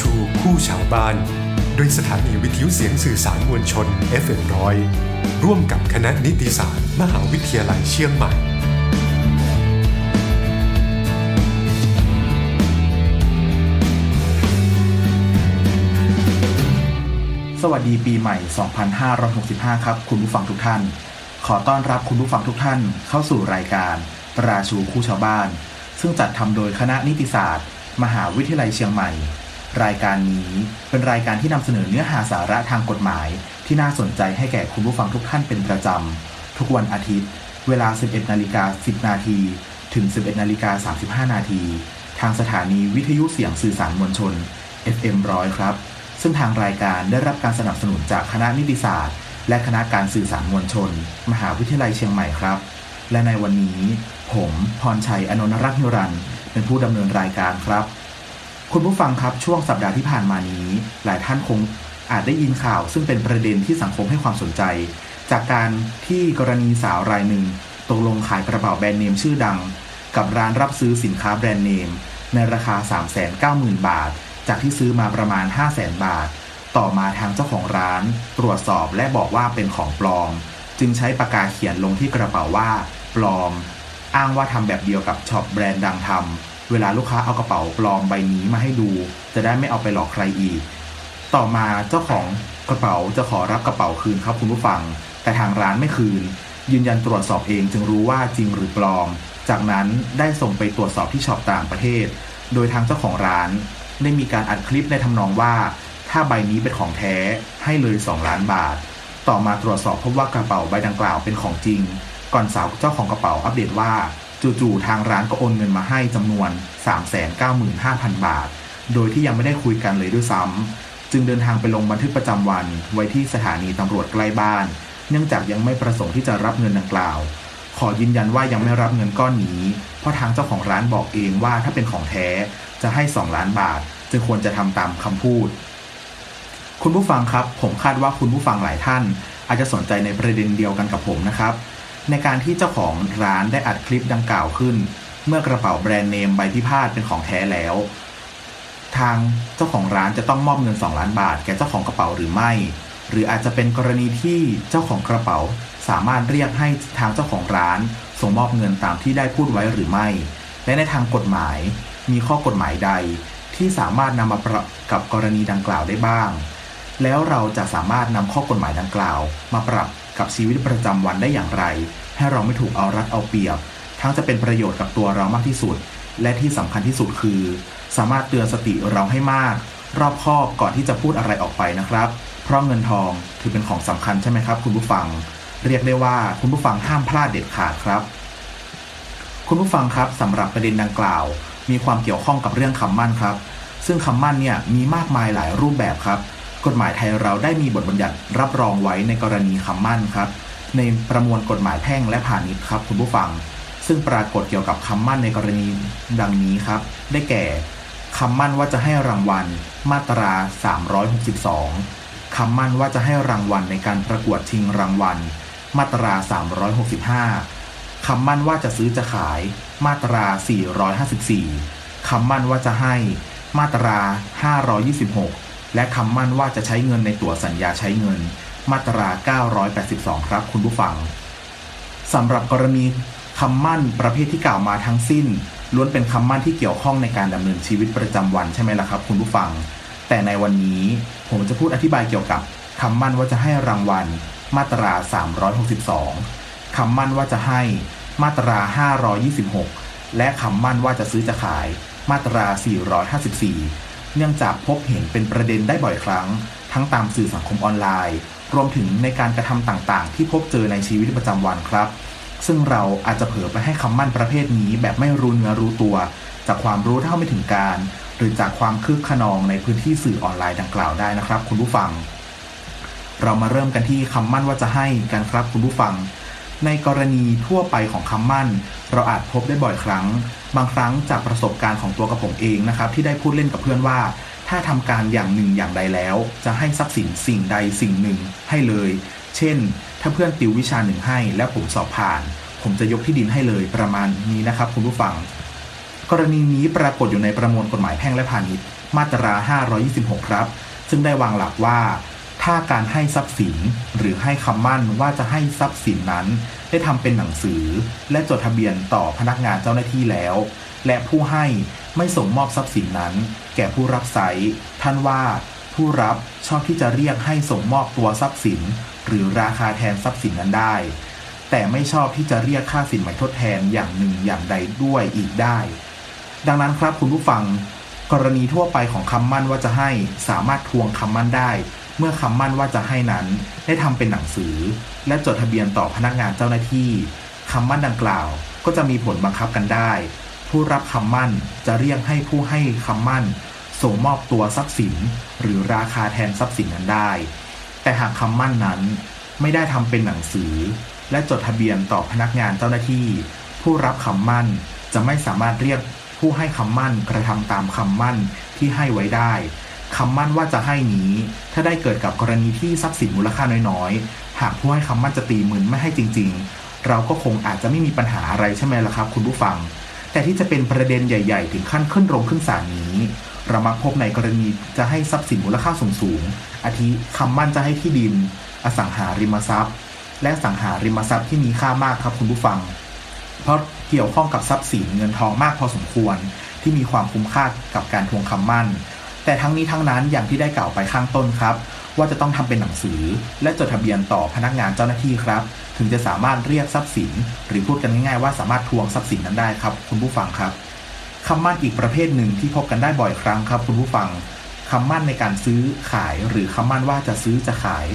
ชูคู่ชาวบ้าน โดยสถานีวิทยุเสียงสื่อสารมวลชน FM ร้อยร่วมกับคณะนิติศาสตร์ มหาวิทยาลัยเชียงใหม่สวัสดีปีใหม่ 2565 ครับ คุณผู้ฟังทุกท่าน ขอต้อนรับคุณผู้ฟังทุกท่านเข้าสู่รายการ ราชูคู่ชาวบ้าน ซึ่งจัดทำโดยคณะนิติศาสตร์ มหาวิทยาลัยเชียงใหม่ รายการนี้เป็นรายการที่นำเสนอเนื้อหาสาระทางกฎหมาย ที่น่าสนใจให้แก่คุณผู้ฟังทุกท่านเป็นประจำ ทุกวันอาทิตย์ เวลา 11นาฬิกา10 นาทีถึง 11นาฬิกา35 นาที ทางสถานีวิทยุเสียงสื่อสารมวลชน FM ร้อยครับ ซึ่งทางรายการได้รับการสนับสนุนจากคณะนิติศาสตร์ และคณะการสื่อสารมวลชน มหาวิทยาลัยเชียงใหม่ครับ และในวันนี้ ผมพรชัยอนนรักษ์นิรันดร์เป็นผู้ดำเนินรายการครับ คุณผู้ฟังครับช่วงสัปดาห์ที่ผ่านมานี้ หลายท่านคงอาจได้ยินข่าว ซึ่งเป็นประเด็นที่สังคมให้ความสนใจ จากการที่กรณีสาวรายหนึ่งตกลงขายกระเป๋าแบรนด์เนมชื่อดัง กับร้านรับซื้อสินค้าแบรนด์เนม ในราคา 390,000 บาท จากที่ซื้อมาประมาณ 500,000 บาท ต่อมาทางเจ้าของร้าน ตรวจสอบและบอกว่าเป็นของปลอม จึงใช้ปากกาเขียนลงที่กระเป๋าว่า ปลอม อ้างว่าทำแบบเดียวกับช็อปแบรนด์ดังทำ เวลาลูกค้าเอากระเป๋าปลอมใบนี้มาให้ดู จะได้ไม่เอาไปหลอกใครอีก ต่อมาเจ้าของกระเป๋าจะขอรับกระเป๋าคืนครับคุณผู้ฟัง แต่ทางร้านไม่คืน ยืนยันตรวจสอบเองจึงรู้ว่าจริงหรือปลอม จากนั้นได้ส่งไปตรวจสอบที่ช็อปต่างประเทศ โดยทางเจ้าของร้าน ได้มีการอัดคลิปในทำนองว่า ถ้าใบนี้เป็นของแท้ให้เลย 2 ล้านบาท ต่อมาตรวจสอบพบว่ากระเป๋าใบดังกล่าวเป็นของจริง ก่อนสาวเจ้าของกระเป๋าอัปเดตว่า จู่ๆทางร้านก็โอนเงินมาให้จำนวน 395,000 บาท โดยที่ยังไม่ได้คุยกันเลยด้วยซ้ำจึงเดินทางไปลงบันทึกประจำวัน ไว้ที่สถานีตำรวจใกล้บ้าน เนื่องจากยังไม่ประสงค์ที่จะรับเงินดังกล่าว ขอยืนยันว่ายังไม่รับเงินก้อนนี้ เพราะทางเจ้าของร้านบอกเองว่าถ้าเป็นของแท้จะให้ 2 ล้านบาท จึงควรจะทำตามคำพูด คุณผู้ฟังครับ ผมคาดว่าคุณผู้ฟังหลายท่าน อาจจะสนใจในประเด็นเดียวกันกับผมนะครับ ในการที่เจ้าของร้านได้อัดคลิปดังกล่าวขึ้น เมื่อกระเป๋าแบรนด์เนมใบพิพาทเป็นของแท้แล้ว ทางเจ้าของร้านจะต้องมอบเงิน 2 ล้านบาท แก่เจ้าของกระเป๋าหรือไม่ หรืออาจจะเป็นกรณีที่เจ้าของกระเป๋าสามารถเรียกให้ทางเจ้าของร้าน ส่งมอบเงินตามที่ได้พูดไว้หรือไม่ และในทางกฎหมายมีข้อกฎหมายใดที่สามารถนำมาประกับกรณีดังกล่าวได้บ้าง แล้วเราจะสามารถนำข้อกฎหมายดังกล่าว มาปรับ กับชีวิตประจำวันได้อย่างไร ให้เราไม่ถูกเอารัดเอาเปรียบ ทั้งจะเป็นประโยชน์กับตัวเรามากที่สุด และที่สำคัญที่สุดคือ สามารถเตือนสติเราให้มาก รอบคอบก่อนที่จะพูดอะไรออกไปนะครับ เพราะเงินทองถือเป็นของสำคัญใช่ไหมครับ คุณผู้ฟัง เรียกได้ว่าคุณผู้ฟังห้ามพลาดเด็ดขาดครับ คุณผู้ฟังครับสำหรับประเด็นดังกล่าว มีความเกี่ยวข้องกับเรื่องคำมั่นครับ ซึ่งคำมั่นเนี่ยมีมากมายหลายรูปแบบครับ กฎหมายไทยเราได้มีบทบัญญัติรับรองไว้ในกรณีคำมั่นครับ ในประมวลกฎหมายแพ่งและพาณิชย์ครับคุณผู้ฟัง ซึ่งปรากฏเกี่ยวกับคำมั่นในกรณีดังนี้ครับ ได้แก่คำมั่นว่าจะให้รางวัล มาตรา 362คำมั่นว่าจะให้รางวัลในการประกวดชิงรางวัล มาตรา 365คำมั่นว่าจะซื้อจะขาย มาตรา 454คำมั่นว่าจะให้ มาตรา 526 และคำมั่นว่าจะใช้เงินในตั๋วสัญญาใช้เงิน มาตรา 982 ครับคุณผู้ฟังสำหรับกรณีคำมั่นประเภทที่กล่าวมาทั้งสิ้น ล้วนเป็นคำมั่นที่เกี่ยวข้องในการดำเนินชีวิตประจำวันใช่ไหมล่ะครับ คุณผู้ฟัง แต่ในวันนี้ผมจะพูดอธิบายเกี่ยวกับคำมั่นว่าจะให้รางวัล มาตรา 362คำมั่นว่าจะให้มาตรา 526 และคำมั่นว่าจะซื้อจะขาย มาตรา 454 เนื่องจากพบเห็นเป็นประเด็นได้บ่อยครั้ง ทั้งตามสื่อสังคมออนไลน์ รวมถึงในการกระทำต่างๆ ที่พบเจอในชีวิตประจำวันครับ ซึ่งเราอาจจะเผลอไปให้คำมั่นประเภทนี้แบบไม่รู้เนื้อรู้ตัว จากความรู้เท่าไม่ถึงการ หรือจากความคึกขนองในพื้นที่สื่อออนไลน์ดังกล่าวได้นะครับ คุณผู้ฟัง เรามาเริ่มกันที่คำมั่นว่าจะให้กันครับคุณผู้ฟัง ในกรณีทั่วไปของคำมั่น เราอาจพบได้บ่อยครั้ง บางครั้งจากประสบการณ์ของตัวกับผมเองนะครับที่ได้พูดเล่นกับเพื่อนว่า ถ้าทำการอย่างหนึ่งอย่างใดแล้ว จะให้ทรัพย์สินสิ่งใดสิ่งหนึ่งให้เลย เช่น ถ้าเพื่อนติววิชาหนึ่งให้ แล้วผมสอบผ่าน ผมจะยกที่ดินให้เลยประมาณนี้นะครับ คุณผู้ฟัง กรณีนี้ปรากฏอยู่ในประมวลกฎหมายแพ่งและพาณิชย์มาตรา 526 ครับ ซึ่งได้วางหลักว่า ถ้าการให้ทรัพย์สินหรือให้คำมั่นว่าจะให้ทรัพย์สินนั้น ได้ทำเป็นหนังสือ และจดทะเบียนต่อพนักงานเจ้าหน้าที่แล้ว และผู้ให้ไม่ส่งมอบทรัพย์สินนั้น แก่ผู้รับใช้ท่านว่าผู้รับชอบที่จะเรียกให้ส่งมอบตัวทรัพย์สิน หรือราคาแทนทรัพย์สินนั้นได้ แต่ไม่ชอบที่จะเรียกค่าสินไหมทดแทนอย่างหนึ่งอย่างใดด้วยอีกได้ ดังนั้นครับคุณผู้ฟัง กรณีทั่วไปของคำมั่นว่าจะให้สามารถทวงคำมั่นได้ เมื่อคำมั่นว่าจะให้นั้น ได้ทำเป็นหนังสือ และจดทะเบียนต่อพนักงานเจ้าหน้าที่คำมั่นดังกล่าว ก็จะมีผลบังคับกันได้ ผู้รับคำมั่นจะเรียกให้ผู้ให้คำมั่น ส่งมอบตัวทรัพย์สิน หรือราคาแทนทรัพย์สินนั้นได้ แต่หากคำมั่นนั้นไม่ได้ทำเป็นหนังสือ และจดทะเบียนต่อพนักงานเจ้าหน้าที่ ผู้รับคำมั่นจะไม่สามารถเรียกผู้ให้คำมั่นกระทำตามคำมั่นที่ให้ไว้ได้ คำมั่นว่าจะให้นี้ ถ้าได้เกิดกับกรณีที่ทรัพย์สินมูลค่าน้อยๆ หากผู้ให้คำมั่นจะตีมืนไม่ให้จริง ๆ เราก็คงอาจจะไม่มีปัญหาอะไรใช่ไหมล่ะครับ คุณผู้ฟัง แต่ที่จะเป็นประเด็นใหญ่ ๆ ถึงขั้นขึ้นโรงขึ้นศาลนี้เรามักพบในกรณีจะให้ทรัพย์สินมูลค่าสูงๆอาทิคำมั่นจะให้ที่ดิน อสังหาริมทรัพย์ และสังหาริมทรัพย์ที่มีค่ามากครับคุณผู้ฟัง เพราะเกี่ยวข้องกับทรัพย์สินเงินทองมากพอสมควร ที่มีความคุ้มค่ากับการทวงคำมั่น แต่ทั้งนี้ทั้งนั้นอย่างที่ได้กล่าวไปข้างต้นครับ ว่าจะต้องทำเป็นหนังสือ และจดทะเบียนต่อพนักงานเจ้าหน้าที่ครับ ถึงจะสามารถเรียกทรัพย์สิน หรือพูดกันง่ายๆว่าสามารถทวงทรัพย์สินนั้นได้ครับ คุณผู้ฟังครับคำมั่นอีกประเภทหนึ่งที่พบกันได้บ่อยครั้งครับคุณผู้ฟังคำมั่นในการซื้อขาย หรือคำมั่นว่าจะซื้อจะขาย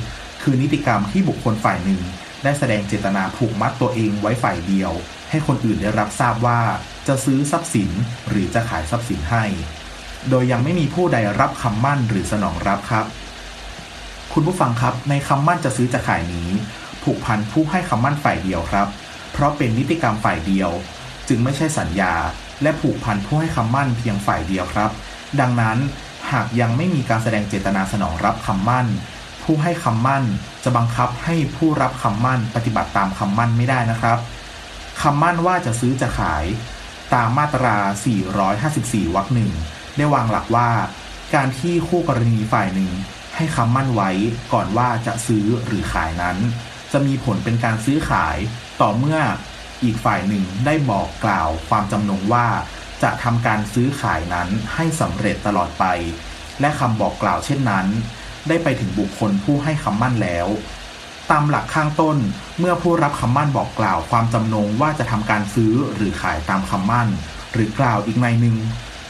คือนิติกรรมที่บุคคลฝ่ายหนึ่ง ได้แสดงเจตนาผูกมัดตัวเองไว้ฝ่ายเดียว ให้คนอื่นได้รับทราบว่า จะซื้อทรัพย์สิน หรือจะขายทรัพย์สินให้ โดยยังไม่มีผู้ใดรับคำมั่นหรือสนองรับครับ คุณผู้ฟังครับในคำมั่นจะซื้อจะขายนี้ ผูกพันผู้ให้คำมั่นฝ่ายเดียวครับ เพราะเป็นนิติกรรมฝ่ายเดียว จึงไม่ใช่สัญญา และผูกพันผู้ให้คำมั่นเพียงฝ่ายเดียวครับ ดังนั้นหากยังไม่มีการแสดงเจตนาสนองรับคำมั่น ผู้ให้คำมั่นจะบังคับให้ผู้รับคำมั่นปฏิบัติตามคำมั่นไม่ได้นะครับคำมั่นว่าจะซื้อจะขาย ตามมาตรา 454 วรรคหนึ่ง ได้วางหลักว่า การที่คู่กรณีฝ่ายหนึ่งให้คำมั่นไว้ก่อนว่าจะซื้อหรือขายนั้น จะมีผลเป็นการซื้อขายต่อเมื่ออีกฝ่ายหนึ่งได้บอกกล่าวความจำนงว่า จะทำการซื้อขายนั้นให้สำเร็จตลอดไป และคำบอกกล่าวเช่นนั้น ได้ไปถึงบุคคลผู้ให้คำมั่นแล้ว ตามหลักข้างต้นเมื่อผู้รับคำมั่นบอกกล่าวความจำนงว่าจะทำการซื้อหรือขายตามคำมั่น หรือกล่าวอีกในหนึ่ง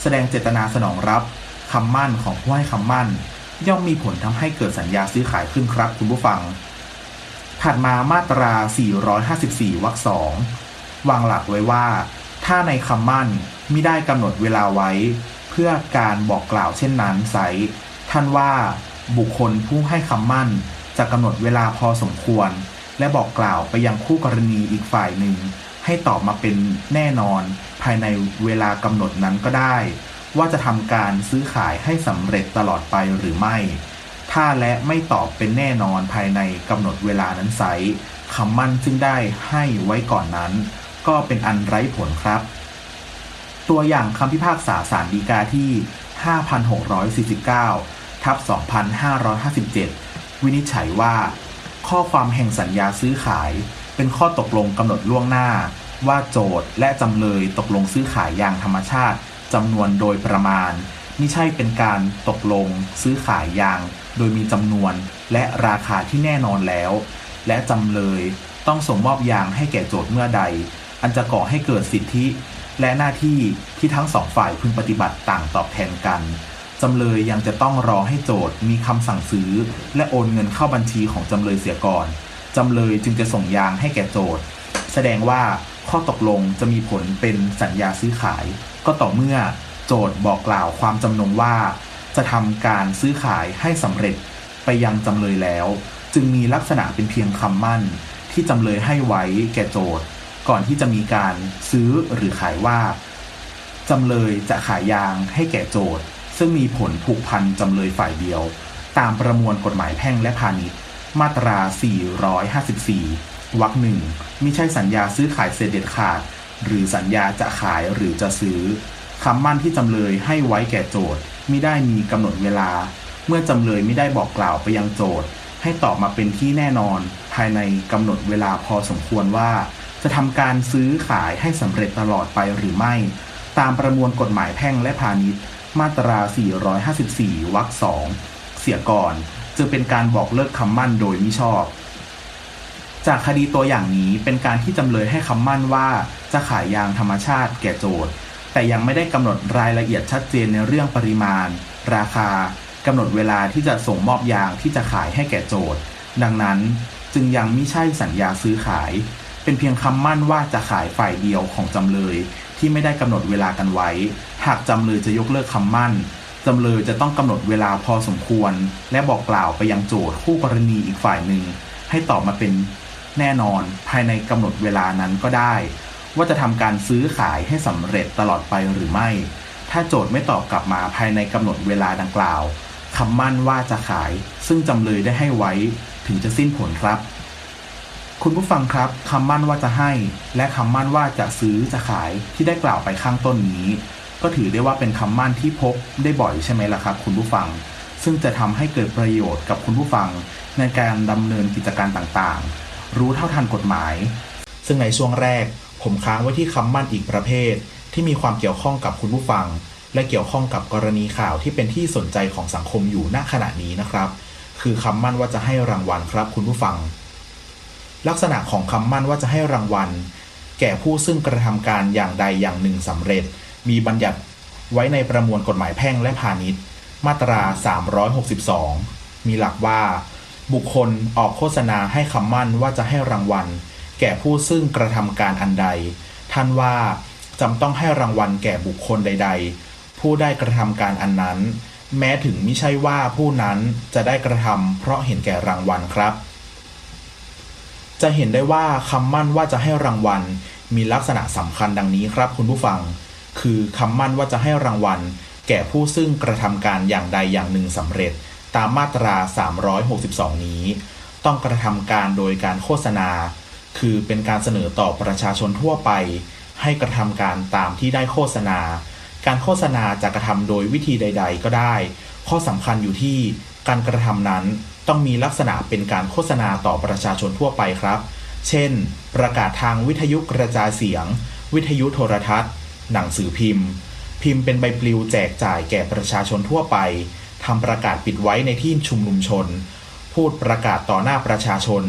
แสดงเจตนาสนองรับคำมั่นของผู้ให้คำมั่น ย่อมมีผลทำให้เกิดสัญญาซื้อขายขึ้นครับคุณผู้ฟัง ถัดมามาตรา 454 วรรคสองวางหลักไว้ว่า ถ้าในคำมั่นมิได้กำหนดเวลาไว้ เพื่อการบอกกล่าวเช่นนั้นไซท่านว่าบุคคลผู้ให้คำมั่นจะกำหนดเวลาพอสมควร และบอกกล่าวไปยังคู่กรณีอีกฝ่ายหนึ่ง ให้ตอบมาเป็นแน่นอน ภายในเวลากำหนดนั้นก็ได้ ว่าจะทำการซื้อขายให้สำเร็จตลอดไปหรือไม่ ถ้าและไม่ตอบเป็นแน่นอนภายในกำหนดเวลานั้นไซคำมั่นซึ่งได้ให้ไว้ก่อนนั้น ก็เป็นอันไร้ผลครับ ตัวอย่างคำพิพากษาสารดีกาที่ 5,649 ทับ 2,557 วินิจฉัยว่า ข้อความแห่งสัญญาซื้อขายเป็นข้อตกลงกำหนดล่วงหน้า ว่าโจทย์และจำเลยตกลงซื้อขายยางธรรมชาติจำนวนโดยประมาณไม่ใช่เป็นการตกลงซื้อขายยาง โดยมีจำนวนและราคาที่แน่นอนแล้ว และจำเลยต้องส่งมอบยางให้แก่โจทย์เมื่อใด อันจะก่อให้เกิดสิทธิ และหน้าที่ที่ทั้งสองฝ่ายพึงปฏิบัติต่างตอบแทนกันจำเลยยังจะต้องรอให้โจทย์มีคำสั่งซื้อ และโอนเงินเข้าบัญชีของจำเลยเสียก่อนจำเลยจึงจะส่งยางให้แก่โจทย์ แสดงว่า ข้อตกลงจะมีผลเป็นสัญญาซื้อขาย ก็ต่อเมื่อโจทย์บอกกล่าวความจำนงว่า จะทำการซื้อขายให้สำเร็จไปยังจำเลยแล้ว จึงมีลักษณะเป็นเพียงคำมั่น ที่จำเลยให้ไว้แก่โจทย์ก่อนที่จะมีการซื้อหรือขายว่า จำเลยจะขายยางให้แก่โจทย์ ซึ่งมีผลผูกพันจำเลยฝ่ายเดียว ตามประมวลกฎหมายแพ่งและพาณิชย์ มาตรา 454 วรรคหนึ่งมิใช่สัญญาซื้อขายเสร็จเด็ดขาด หรือสัญญาจะขายหรือจะซื้อคำมั่นที่จำเลยให้ไว้แก่โจทย์มิได้มีกำหนดเวลา เมื่อจำเลยไม่ได้บอกกล่าวไปยังโจทย์ ให้ตอบมาเป็นที่แน่นอน ภายในกำหนดเวลาพอสมควรว่า จะทำการซื้อขายให้สำเร็จตลอดไปหรือไม่ ตามประมวลกฎหมายแพ่งและพาณิชย์ มาตรา 454 วรรคสองเสียก่อนจึงเป็นการบอกเลิกคำมั่นโดยมิชอบ จากคดีตัวอย่างนี้เป็นการที่จำเลยให้คำมั่นว่าจะขายยางธรรมชาติแก่โจทย์ แต่ยังไม่ได้กำหนดรายละเอียดชัดเจนในเรื่องปริมาณ ราคากำหนดเวลาที่จะส่งมอบยางที่จะขายให้แก่โจทย์ ดังนั้นจึงยังไม่ใช่สัญญาซื้อขาย เป็นเพียงคำมั่นว่าจะขายฝ่ายเดียวของจำเลย ที่ไม่ได้กำหนดเวลากันไว้ หากจำเลยจะยกเลิกคำมั่นจำเลยจะต้องกำหนดเวลาพอสมควร และบอกกล่าวไปยังโจทย์คู่กรณีอีกฝ่ายหนึ่งให้ตอบมาเป็น แน่นอนภายในกำหนดเวลานั้นก็ได้ ว่าจะทำการซื้อขายให้สำเร็จตลอดไปหรือไม่ ถ้าโจทย์ไม่ตอบกลับมาภายในกำหนดเวลาดังกล่าวคำมั่นว่าจะขาย ซึ่งจำเลยได้ให้ไว้ถึงจะสิ้นผลครับ คุณผู้ฟังครับคำมั่นว่าจะให้ และคำมั่นว่าจะซื้อจะขายที่ได้กล่าวไปข้างต้นนี้ ก็ถือได้ว่าเป็นคำมั่นที่พบได้บ่อยใช่ไหมล่ะครับ คุณผู้ฟัง ซึ่งจะทำให้เกิดประโยชน์กับคุณผู้ฟังในการดำเนินกิจการต่างๆ รู้เท่าทันกฎหมาย ซึ่งในช่วงแรก ผมค้างไว้ที่คำมั่นอีกประเภท ที่มีความเกี่ยวข้องกับคุณผู้ฟัง และเกี่ยวข้องกับกรณีข่าวที่เป็นที่สนใจของสังคมอยู่ณขณะนี้นะครับ คือคำมั่นว่าจะให้รางวัลครับคุณผู้ฟัง ลักษณะของคำมั่นว่าจะให้รางวัล แก่ผู้ซึ่งกระทำการอย่างใดอย่างหนึ่งสำเร็จ มีบัญญัติไว้ในประมวลกฎหมายแพ่งและพาณิชย์ มาตรา 362 มีหลักว่า บุคคลออกโฆษณาให้คำมั่นว่าจะให้รางวัล แก่ผู้ซึ่งกระทำการอันใด ท่านว่าจำต้องให้รางวัลแก่บุคคลใด ๆ ผู้ได้กระทำการอันนั้น แม้ถึงไมิใช่ว่าผู้นั้นจะได้กระทำเพราะเห็นแก่รางวัลครับ จะเห็นได้ว่าคำมั่นว่าจะให้รางวัลมีลักษณะสำคัญดังนี้ครับคุณผู้ฟัง คือคำมั่นว่าจะให้รางวัล แก่ผู้ซึ่งกระทำการอย่างใดอย่างหนึ่งสำเร็จ ตามมาตรา 362 นี้ ต้องกระทำการโดยการโฆษณา คือเป็นการเสนอต่อประชาชนทั่วไป ให้กระทำการตามที่ได้โฆษณา การโฆษณาจะกระทำโดยวิธีใด ๆ ก็ได้ ข้อสำคัญอยู่ที่การกระทำนั้นต้องมีลักษณะเป็นการโฆษณาต่อประชาชนทั่วไปครับ เช่น ประกาศทางวิทยุกระจายเสียง วิทยุโทรทัศน์ หนังสือพิมพ์ พิมพ์เป็นใบปลิวแจกจ่ายแก่ประชาชนทั่วไป ทำประกาศปิดไว้ในที่ชุมนุมชน พูดประกาศต่อหน้าประชาชน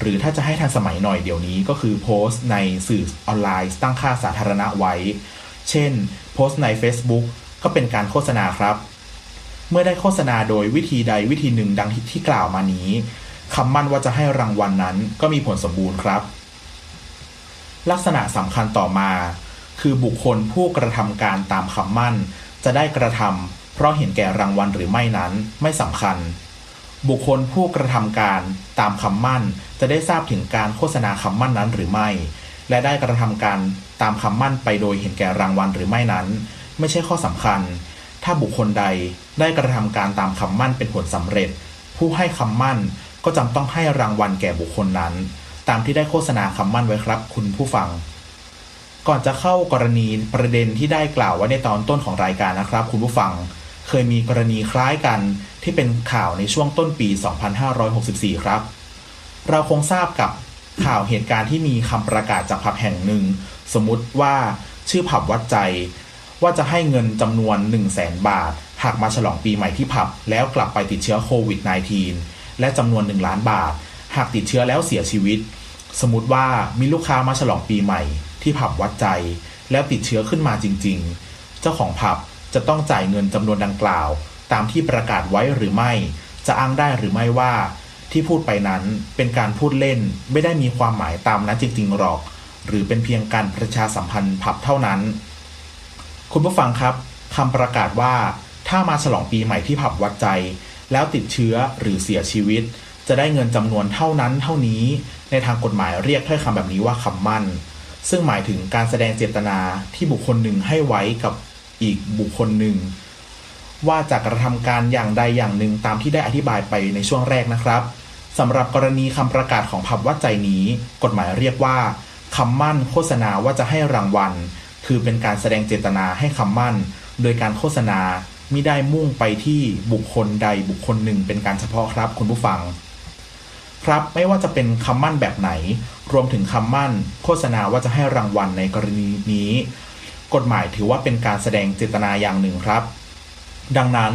หรือถ้าจะให้ทันสมัยหน่อยเดี๋ยวนี้ก็คือโพสต์ในสื่อออนไลน์ ตั้งค่าสาธารณะไว้ เช่น โพสต์ใน Facebook ก็เป็นการโฆษณาครับ เมื่อได้โฆษณาโดยวิธีใดวิธีหนึ่งดังที่กล่าวมานี้คำมั่นว่าจะให้รางวัลนนั้นก็มีผลสมบูรณ์ครับ ลักษณะสำคัญต่อมา คือบุคคลผู้กระทำการตามคำมั่น จะได้กระทำ เพราะเห็นแก่รางวัลหรือไม่นั้นไม่สำคัญ บุคคลผู้กระทำการตามคำมั่นจะได้ทราบถึงการโฆษณาคำมั่นนั้นหรือไม่ และได้กระทำการตามคำมั่นไปโดยเห็นแก่รางวัลหรือไม่นั้น ไม่ใช่ข้อสำคัญ ถ้าบุคคลใดได้กระทำการตามคำมั่นเป็นผลสำเร็จ ผู้ให้คำมั่นก็จำต้องให้รางวัลแก่บุคคลนั้น ตามที่ได้โฆษณาคำมั่นไว้ครับ คุณผู้ฟัง ก่อนจะเข้ากรณีประเด็นที่ได้กล่าวไว้ในตอนต้นของรายการนะครับ คุณผู้ฟัง เคยมีกรณีคล้ายกันที่เป็นข่าวในช่วงต้นปี 2564 ครับ เราคงทราบกับข่าวเหตุการณ์ที่มีคำประกาศจากผับแห่งหนึ่ง สมมุติว่าชื่อผับวัดใจ ว่าจะให้เงินจำนวน 1 0 0 0 0แบาท หากมาฉลองปีใหม่ที่ผับ แล้วกลับไปติดเชื้อโควิด -19 และจำนวน 1 ล้านบาท หากติดเชื้อแล้วเสียชีวิต สมมติว่ามีลูกค้ามาฉลองปีใหม่ ที่ผับวัดใจ แล้วติดเชื้อขึ้นมาจริง ๆ เจ้าของผับ จะต้องจ่ายเงินจำนวนดังกล่าว ตามที่ประกาศไว้หรือไม่ จะอ้างได้หรือไม่ว่า ที่พูดไปนั้นเป็นการพูดเล่นไม่ได้มีความหมายตามนั้นจริงๆหรอก หรือเป็นเพียงการประชาสัมพันธ์ผับเท่านั้น คุณผู้ฟังครับคำประกาศว่า ถ้ามาฉลองปีใหม่ที่ผับวัดใจ แล้วติดเชื้อหรือเสียชีวิต จะได้เงินจำนวนเท่านั้นเท่านี้ ในทางกฎหมายเรียกถ้อยคำแบบนี้ว่าคำมั่นซึ่งหมายถึงการแสดงเจตนาที่บุคคลหนึ่งให้ไว้กับ อีกบุคคลหนึ่ง ว่าจะกระทำการอย่างใดอย่างหนึ่งตามที่ได้อธิบายไปในช่วงแรกนะครับสำหรับกรณีคำประกาศของผับวัดใจนี้ กฎหมายเรียกว่าคำมั่นโฆษณาว่าจะให้รางวัล คือเป็นการแสดงเจตนาให้คำมั่น โดยการโฆษณามิได้มุ่งไปที่บุคคลใดบุคคลหนึ่งเป็นการเฉพาะครับคุณผู้ฟัง ครับไม่ว่าจะเป็นคำมั่นแบบไหน รวมถึงคำมั่น โฆษณาว่าจะให้รางวัลในกรณีนี้ กฎหมายถือว่าเป็นการแสดงเจตนาอย่างหนึ่งครับ ดังนั้น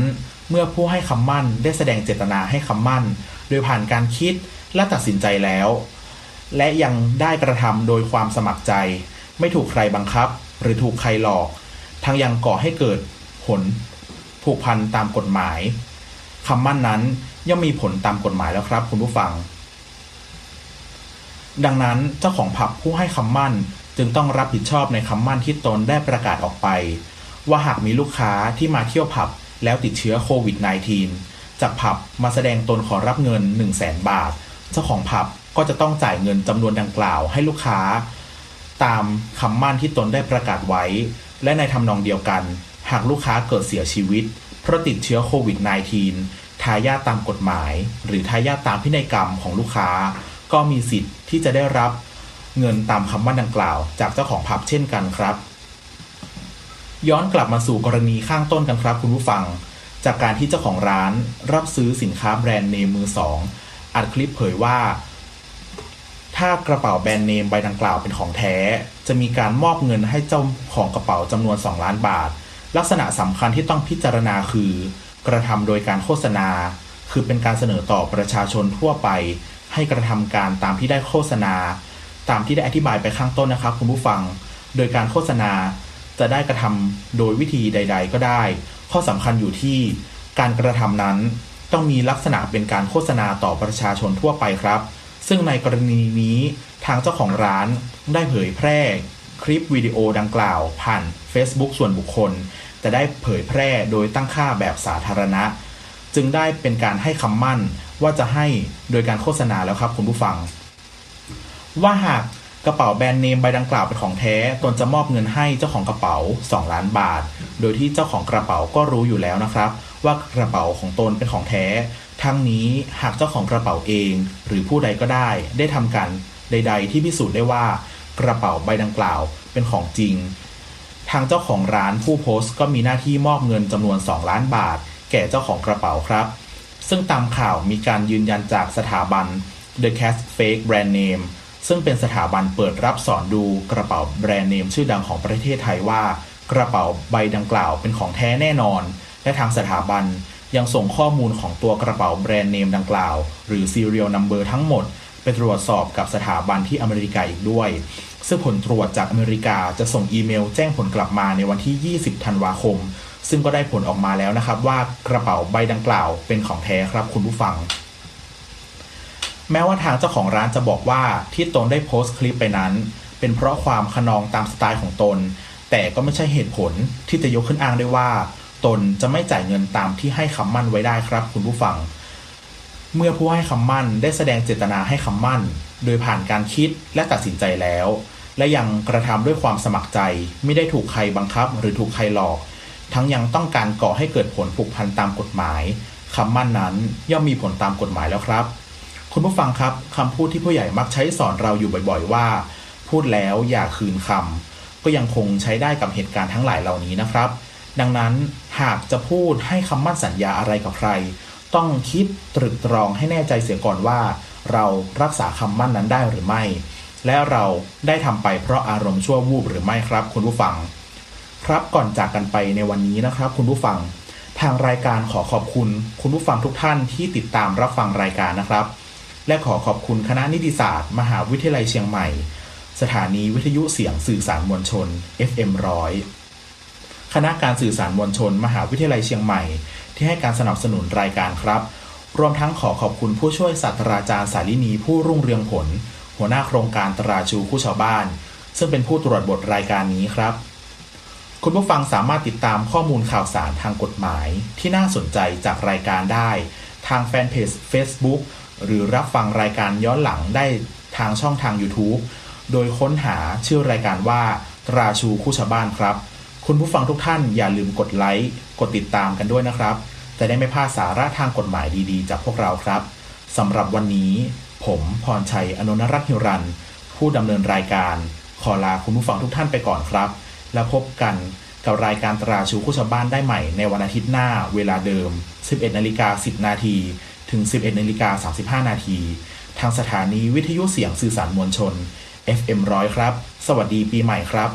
เมื่อผู้ให้คำมั่นได้แสดงเจตนาให้คำมั่น โดยผ่านการคิดและตัดสินใจแล้ว และยังได้กระทำโดยความสมัครใจ ไม่ถูกใครบังคับ หรือถูกใครหลอก ทั้งยังก่อให้เกิดผลผูกพันตามกฎหมายคำมั่นนั้นย่อมมีผลตามกฎหมายแล้วครับ คุณผู้ฟัง ดังนั้นเจ้าของผับผู้ให้คำมั่น จึงต้องรับผิดชอบในคำมั่นที่ตนได้ประกาศออกไป ว่าหากมีลูกค้าที่มาเที่ยวผับแล้วติดเชื้อโควิด -19 จากผับมาแสดงตนขอรับเงิน 1 0 0 0 0แบาท เจ้าของผับก็จะต้องจ่ายเงินจำนวนดังกล่าวให้ลูกค้า ตามคำมั่นที่ตนได้ประกาศไว้ และในทำนองเดียวกัน หากลูกค้าเกิดเสียชีวิต เพราะติดเชื้อโควิด -19 ทายาทตามกฎหมาย หรือทายาทตามพินัยกรรมของลูกค้า ก็มีสิทธิ์ที่จะได้รับ เงินตามคำมั่นดังกล่าว จากเจ้าของผับเช่นกันครับ ย้อนกลับมาสู่กรณีข้างต้นกันครับ คุณผู้ฟัง จากการที่เจ้าของร้านรับซื้อสินค้าแบรนด์เนมมือสองอัดคลิปเผยว่า ถ้ากระเป๋าแบรนด์เนมใบดังกล่าวเป็นของแท้ จะมีการมอบเงินให้เจ้าของกระเป๋าจำนวน 2 ล้านบาท ลักษณะสำคัญที่ต้องพิจารณาคือ กระทำโดยการโฆษณา คือเป็นการเสนอต่อประชาชนทั่วไป ให้กระทำการตามที่ได้โฆษณา ตามที่ได้อธิบายไปข้างต้นนะครับ คุณผู้ฟัง โดยการโฆษณาจะได้กระทำโดยวิธีใด ๆ ก็ได้ ข้อสำคัญอยู่ที่การกระทำนั้น ต้องมีลักษณะเป็นการโฆษณาต่อประชาชนทั่วไปครับ ซึ่งในกรณีนี้ทางเจ้าของร้านได้เผยแพร่ คลิปวิดีโอดังกล่าว ผ่าน Facebook ส่วนบุคคล แต่ได้เผยแพร่โดยตั้งค่าแบบสาธารณะ จึงได้เป็นการให้คำมั่นว่าจะให้โดยการโฆษณาแล้วครับคุณผู้ฟัง ว่าหากกระเป๋าแบรนด์เนมใบดังกล่าวเป็นของแท้ ตนจะมอบเงินให้เจ้าของกระเป๋า 2 ล้านบาท โดยที่เจ้าของกระเป๋าก็รู้อยู่แล้วนะครับ ว่ากระเป๋าของตนเป็นของแท้ ทั้งนี้หากเจ้าของกระเป๋าเอง หรือผู้ใดก็ได้ ได้ทำการใด ๆ ที่พิสูจน์ได้ว่ากระเป๋าใบดังกล่าวเป็นของจริง ทางเจ้าของร้านผู้โพสต์ก็มีหน้าที่มอบเงินจำนวน 2 ล้านบาท แก่เจ้าของกระเป๋าครับ ซึ่งตามข่าวมีการยืนยันจากสถาบัน The Cast Fake Brand Name ซึ่งเป็นสถาบันเปิดรับสอนดูกระเป๋าแบรนด์เนมชื่อดังของประเทศไทยว่า กระเป๋าใบดังกล่าวเป็นของแท้แน่นอน และทางสถาบันยังส่งข้อมูลของตัวกระเป๋าแบรนด์เนมดังกล่าว หรือ serial number ทั้งหมด ไปตรวจสอบกับสถาบันที่อเมริกาอีกด้วย ซึ่งผลตรวจจากอเมริกาจะส่งอีเมลแจ้งผลกลับมาในวันที่ 20 ธันวาคม ซึ่งก็ได้ผลออกมาแล้วนะครับว่ากระเป๋าใบดังกล่าวเป็นของแท้ครับคุณผู้ฟัง แม้ว่าทางเจ้าของร้านจะบอกว่าที่ตนได้โพสต์คลิปไปนั้น เป็นเพราะความขนองตามสไตล์ของตน แต่ก็ไม่ใช่เหตุผลที่จะยกขึ้นอ้างได้ว่า ตนจะไม่จ่ายเงินตามที่ให้คำมั่นไว้ได้ครับคุณผู้ฟัง เมื่อผู้ให้คำมั่นได้แสดงเจตนาให้คำมั่น โดยผ่านการคิดและตัดสินใจแล้ว และยังกระทำด้วยความสมัครใจ ไม่ได้ถูกใครบังคับ หรือถูกใครหลอก ทั้งยังต้องการก่อให้เกิดผลผูกพันตามกฎหมายคำมั่นนั้นย่อมมีผลตามกฎหมายแล้วครับ คุณผู้ฟังครับคำพูดที่ผู้ใหญ่มักใช้สอนเราอยู่บ่อยๆว่า พูดแล้วอย่าคืนคำก็ยังคงใช้ได้กับเหตุการณ์ทั้งหลายเหล่านี้นะครับ ดังนั้นหากจะพูดให้คำมั่นสัญญาอะไรกับใคร ต้องคิดตรึกตรองให้แน่ใจเสียก่อนว่า เรารักษาคำมั่นนั้นได้หรือไม่ และเราได้ทำไปเพราะอารมณ์ชั่ววูบหรือไม่ครับ คุณผู้ฟัง ครับก่อนจากกันไปในวันนี้นะครับ คุณผู้ฟัง ทางรายการขอขอบคุณ คุณผู้ฟังทุกท่านที่ติดตามรับฟังรายการนะครับ และขอขอบคุณคณะนิติศาสตร์ มหาวิทยาลัยเชียงใหม่ สถานีวิทยุเสียงสื่อสารมวลชน FM 100คณะการสื่อสารมวลชน มหาวิทยาลัยเชียงใหม่ ที่ให้การสนับสนุนรายการครับ รวมทั้งขอขอบคุณผู้ช่วยศาสตราจารย์สาลินีผู้รุ่งเรืองผล หัวหน้าโครงการตราชูคู่ชาวบ้าน ซึ่งเป็นผู้ตรวจบทรายการนี้ครับ คุณผู้ฟังสามารถติดตามข้อมูลข่าวสารทางกฎหมาย ที่น่าสนใจจากรายการได้ ทางแฟนเพจ Facebook หรือรับฟังรายการย้อนหลังได้ทางช่องทาง YouTube โดยค้นหาชื่อรายการว่า ตราชูคู่ชาวบ้านครับ คุณผู้ฟังทุกท่านอย่าลืมกดไลค์ กดติดตามกันด้วยนะครับ จะได้ไม่พลาดสาระทางกฎหมายดีๆ จากพวกเราครับสำหรับวันนี้ ผมพรชัยอนนรัตน์หิรัน ผู้ดำเนินรายการ ขอลาคุณผู้ฟังทุกท่านไปก่อนครับ แล้วพบกัน กับรายการตราชูคู่ชาวบ้านได้ใหม่ในวันอาทิตย์หน้าเวลาเดิม 11นาฬิกา10 นาทีถึง 11นาฬิกา35 นาที ทางสถานีวิทยุเสียงสื่อสารมวลชน FM 100 ครับ สวัสดีปีใหม่ครับ